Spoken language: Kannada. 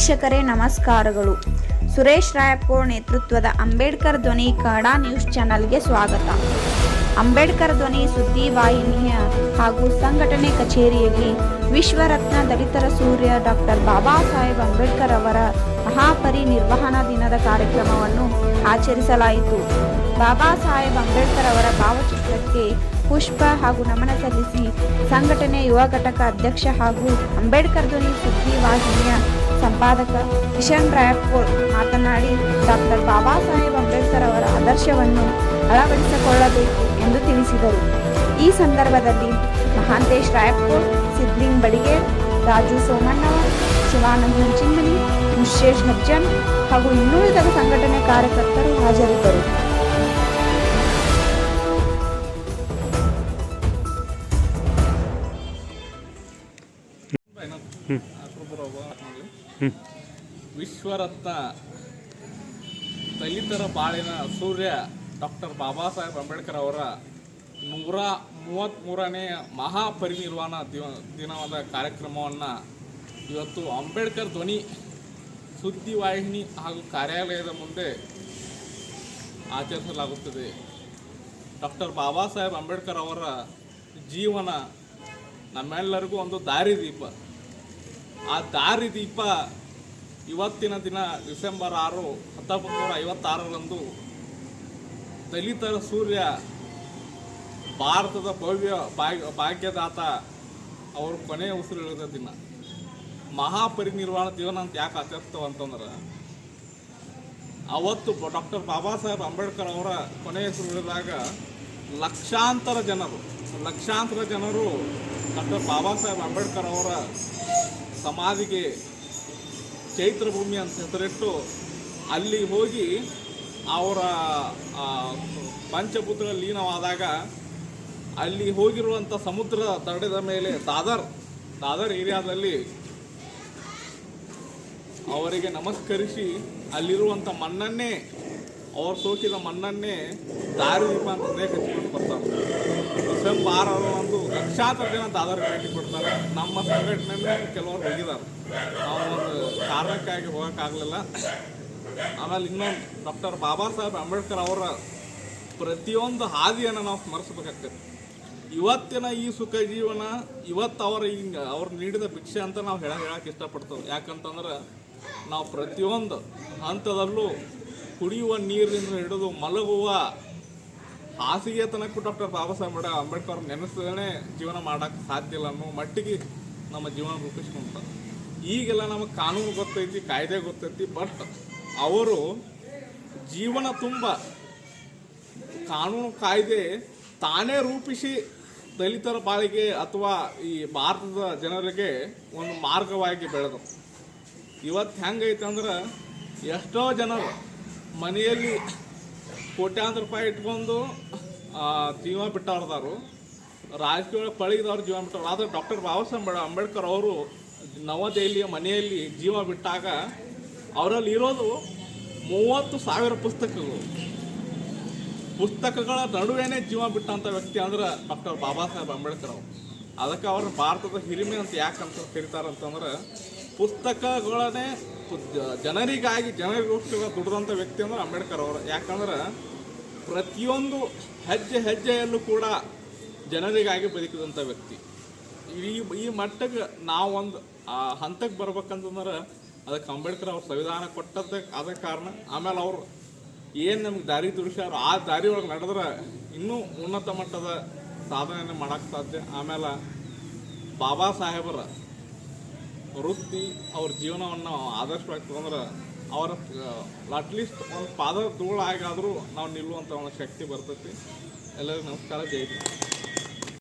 ವೀಕ್ಷಕರೇ, ನಮಸ್ಕಾರಗಳು. ಸುರೇಶ್ ರಾಯಪ್ಪೋರ್ ನೇತೃತ್ವದ ಅಂಬೇಡ್ಕರ್ ಧ್ವನಿ ಕನ್ನಡ ನ್ಯೂಸ್ ಚಾನಲ್ಗೆ ಸ್ವಾಗತ. ಅಂಬೇಡ್ಕರ್ ಧ್ವನಿ ಸುದ್ದಿ ವಾಹಿನಿಯ ಹಾಗೂ ಸಂಘಟನೆ ಕಚೇರಿಯಲ್ಲಿ ವಿಶ್ವರತ್ನ ದಲಿತರ ಸೂರ್ಯ ಡಾಕ್ಟರ್ ಬಾಬಾ ಸಾಹೇಬ್ ಅಂಬೇಡ್ಕರ್ ಅವರ ಮಹಾಪರಿನಿರ್ವಹಣಾ ದಿನದ ಕಾರ್ಯಕ್ರಮವನ್ನು ಆಚರಿಸಲಾಯಿತು. ಬಾಬಾ ಸಾಹೇಬ್ ಅಂಬೇಡ್ಕರ್ ಅವರ ಭಾವಚಿತ್ರಕ್ಕೆ ಪುಷ್ಪ ಹಾಗೂ ನಮನ ಸಲ್ಲಿಸಿ ಸಂಘಟನೆ ಯುವ ಘಟಕ ಅಧ್ಯಕ್ಷ ಹಾಗೂ ಅಂಬೇಡ್ಕರ್ ಧ್ವನಿ ಸುದ್ದಿ ವಾಹಿನಿಯ ಸಂಪಾದಕ ಕಿಶನ್ ರಾಯಪುರ್ ಮಾತನಾಡಿ ಡಾಕ್ಟರ್ ಬಾಬಾ ಸಾಹೇಬ್ ಅಂಬೇಡ್ಕರ್ ಅವರ ಆದರ್ಶವನ್ನು ಅಳವಡಿಸಿಕೊಳ್ಳಬೇಕು ಎಂದು ತಿಳಿಸಿದರು. ಈ ಸಂದರ್ಭದಲ್ಲಿ ಮಹಾಂತೇಶ್ ರಾಯಪುರ್ ಸಿದ್ಲಿಂಗ್ ಬಡಿಗೇರ್, ರಾಜು ಸೋಮಣ್ಣವರ್ ಶಿವಾನಂದ ಚಿಂಗಲಿ ಮುಶೇಶ್ ನಜ್ಜನ್ ಹಾಗೂ ಇನ್ನುಳಿದ ಸಂಘಟನೆ ಕಾರ್ಯಕರ್ತರು ಹಾಜರಿದ್ದರು. ವಿಶ್ವರತ್ನ ದಲಿತರ ಬಾಳಿನ ಸೂರ್ಯ ಡಾಕ್ಟರ್ ಬಾಬಾ ಸಾಹೇಬ್ ಅಂಬೇಡ್ಕರ್ ಅವರ ನೂರ ಮೂವತ್ತ್ಮೂರನೇ ಮಹಾಪರಿನಿರ್ವಾಣ ದಿವ, ದಿನವಾದ ಕಾರ್ಯಕ್ರಮವನ್ನು ಇವತ್ತು ಅಂಬೇಡ್ಕರ್ ಧ್ವನಿ, ಸುದ್ದಿವಾಹಿನಿ ಹಾಗೂ ಕಾರ್ಯಾಲಯದ ಮುಂದೆ ಆಚರಿಸಲಾಗುತ್ತದೆ. ಡಾಕ್ಟರ್ ಬಾಬಾ ಸಾಹೇಬ್ ಅಂಬೇಡ್ಕರ್ ಅವರ ಜೀವನ ನಮ್ಮೆಲ್ಲರಿಗೂ ಒಂದು ದಾರಿದೀಪ ಆ ದಾರಿದೀಪ ಇವತ್ತಿನ ದಿನ ಡಿಸೆಂಬರ್ ಆರು ಹತ್ತೊಂಬತ್ತು ನೂರ ಐವತ್ತಾರರಂದು ದಲಿತರ ಸೂರ್ಯ ಭಾರತದ ಭವ್ಯ ಭಾಗ್ಯ, ಭಾಗ್ಯದಾತ ಅವರು ಕೊನೆಯ ಇಳಿದ ದಿನ. ಮಹಾಪರಿನಿರ್ವಾಣ ದಿವನ ಅಂತ ಯಾಕೆ ಆಚರಿಸ್ತೇವೆ ಅಂತಂದ್ರೆ, ಅವತ್ತು ಡಾಕ್ಟರ್ ಬಾಬಾ ಸಾಹೇಬ್ ಅಂಬೇಡ್ಕರ್ ಅವರ ಕೊನೆಯ ಇಳಿದಾಗ ಲಕ್ಷಾಂತರ ಜನರು ಲಕ್ಷಾಂತರ ಜನರು ಡಾಕ್ಟರ್ ಬಾಬಾ ಸಾಹೇಬ್ ಅಂಬೇಡ್ಕರ್ ಅವರ ಸಮಾಧಿಗೆ ಚೈತ್ರ ಭೂಮಿ ಅಂತ ಹೆಸರಿಟ್ಟು ಅಲ್ಲಿ ಹೋಗಿ ಅವರ ಪಂಚಪುತ್ರ ಲೀನವಾದಾಗ ಅಲ್ಲಿ ಹೋಗಿರುವಂಥ ಸಮುದ್ರ ತಡೆದ ಮೇಲೆ ದಾದರ್ ದಾದರ್ ಏರಿಯಾದಲ್ಲಿ ಅವರಿಗೆ ನಮಸ್ಕರಿಸಿ ಅಲ್ಲಿರುವಂಥ ಮಣ್ಣನ್ನೇ, ಅವ್ರು ಸೋಕಿದ ಮಣ್ಣನ್ನೇ ದಾರಿದೀಪ ಅಂತ ಕಚ್ಚಿಕೊಂಡು ಬರ್ತಾರೆ. ಡಿಸೆಂಬರ್ ಆರರಂದು ಲಕ್ಷಾಂತರ ಜನ ದಾದರ್ ಭೇಟಿ ಕೊಡ್ತಾರೆ. ನಮ್ಮ ಸಂಘಟನೆ ಕೆಲವರು ಹೋಗಿದ್ದಾರೆ. ನಾವು ಒಂದು ಕಾರಣಕ್ಕಾಗಿ ಹೋಗೋಕ್ಕಾಗಲಿಲ್ಲ. ಆಮೇಲೆ ಇನ್ನೊಂದು ಡಾಕ್ಟರ್ ಬಾಬಾ ಸಾಹೇಬ್ ಅಂಬೇಡ್ಕರ್ ಅವರ ಪ್ರತಿಯೊಂದು ಹಾದಿಯನ್ನು ನಾವು ಸ್ಮರಿಸಬೇಕಾಗ್ತದೆ. ಇವತ್ತಿನ ಈ ಸುಖ ಜೀವನ, ಇವತ್ತು ಅವರ ಹಿಂಗ ಅವ್ರು ನೀಡಿದ ಭಿಕ್ಷೆ ಅಂತ ನಾವು ಹೇಳ ಹೇಳಕ್ಕೆ ಇಷ್ಟಪಡ್ತೇವೆ. ಯಾಕಂತಂದ್ರೆ ನಾವು ಪ್ರತಿಯೊಂದು ಹಂತದಲ್ಲೂ ಕುಡಿಯುವ ನೀರಿನಿಂದ ಹಿಡಿದು ಮಲಗುವ ಹಾಸಿಗೆ ತನಕ ಡಾಕ್ಟರ್ ಬಾಬಾ ಸಾಹೇಬ್ ಅಂಬೇಡ್- ಅಂಬೇಡ್ಕರ್ ನೆನೆಸದೇ ಜೀವನ ಮಾಡೋಕ್ಕೆ ಸಾಧ್ಯ ಇಲ್ಲ ಅನ್ನೋ ಮಟ್ಟಿಗೆ ನಮ್ಮ ಜೀವನ ರೂಪಿಸ್ಕೊಂತ ಈಗೆಲ್ಲ ನಮಗೆ ಕಾನೂನು ಗೊತ್ತೈತಿ, ಕಾಯ್ದೆ ಗೊತ್ತೈತಿ ಬಟ್ ಅವರು ಜೀವನ ತುಂಬ ಕಾನೂನು ಕಾಯ್ದೆ ತಾನೇ ರೂಪಿಸಿ ದಲಿತರ ಬಾಳಿಗೆ ಅಥವಾ ಈ ಭಾರತದ ಜನರಿಗೆ ಒಂದು ಮಾರ್ಗವಾಗಿ ಬೆಳೆದು. ಇವತ್ತು ಹೆಂಗೈತೆ ಅಂದ್ರೆ ಎಷ್ಟೋ ಜನರು ಮನೆಯಲ್ಲಿ ಕೋಟ್ಯಾಂತರ ರೂಪಾಯಿ ಇಟ್ಕೊಂಡು ಜೀವ ಬಿಟ್ಟವ್ರದಾರು ರಾಜಕೀಯ ಪಳಗಿದವ್ರು ಜೀವ ಬಿಟ್ಟವ್ರು ಆದರೆ ಡಾಕ್ಟರ್ ಬಾಬಾ ಸಾಹೇಬ್ ಅಂಬೇಡ್ಕರ್ ಅವರು ನವದೆಹಲಿಯ ಮನೆಯಲ್ಲಿ ಜೀವ ಬಿಟ್ಟಾಗ ಅವರಲ್ಲಿ ಇರೋದು ಮೂವತ್ತು ಸಾವಿರ ಪುಸ್ತಕಗಳು. ಪುಸ್ತಕಗಳ ನಡುವೆನೇ ಜೀವ ಬಿಟ್ಟಂಥ ವ್ಯಕ್ತಿ ಅಂದ್ರೆ ಡಾಕ್ಟರ್ ಬಾಬಾ ಸಾಹೇಬ್ ಅಂಬೇಡ್ಕರ್ ಅವರು. ಅದಕ್ಕೆ ಅವ್ರ ಭಾರತದ ಹಿರಿಮೆ ಅಂತ ಯಾಕಂತ ಕರೀತಾರೆ ಅಂತಂದ್ರೆ ಪುಸ್ತಕಗಳನ್ನೇ ಜನರಿಗಾಗಿ, ಜನರಿಗೋಸ್ಕರ ದುಡಿದಂಥ ವ್ಯಕ್ತಿ ಅಂದ್ರೆ ಅಂಬೇಡ್ಕರ್ ಅವರು. ಯಾಕಂದ್ರೆ ಪ್ರತಿಯೊಂದು ಹೆಜ್ಜೆ ಹೆಜ್ಜೆಯಲ್ಲೂ ಕೂಡ ಜನರಿಗಾಗಿ ಬದುಕಿದಂಥ ವ್ಯಕ್ತಿ. ಈ ಈ ಮಟ್ಟಕ್ಕೆ ನಾವು ಒಂದು ಆ ಹಂತಕ್ಕೆ ಬರ್ಬೇಕಂತಂದ್ರೆ ಅದಕ್ಕೆ ಅಂಬೇಡ್ಕರ್ ಅವ್ರ ಸಂವಿಧಾನ ಕೊಟ್ಟದ್ದಕ್ಕೆ ಆದ ಕಾರಣ, ಆಮೇಲೆ ಅವರು ಏನು ನಮ್ಗೆ ದಾರಿ ತೋರಿಸ್ಯಾರ ಆ ದಾರಿ ಒಳಗೆ ನಡೆದ್ರೆ ಇನ್ನೂ ಉನ್ನತ ಮಟ್ಟದ ಸಾಧನೆಯನ್ನು ಮಾಡೋಕ್ಕೆ ಸಾಧ್ಯ. ಆಮೇಲೆ ಬಾಬಾ ಸಾಹೇಬರ ವೃತ್ತಿ ಅವ್ರ ಜೀವನವನ್ನು ಆದರ್ಶವಾಗಿ ತಗೊಂಡ್ರೆ ಅವರ ಅಟ್ಲೀಸ್ಟ್ ಒಂದು ಪಾದ ಧೂಳಾಗಾದರೂ ನಾವು ನಿಲ್ಲುವಂಥ ಒಂದು ಶಕ್ತಿ ಬರ್ತೈತಿ ಎಲ್ಲರಿಗೂ ನಮಸ್ಕಾರ ಜೈ.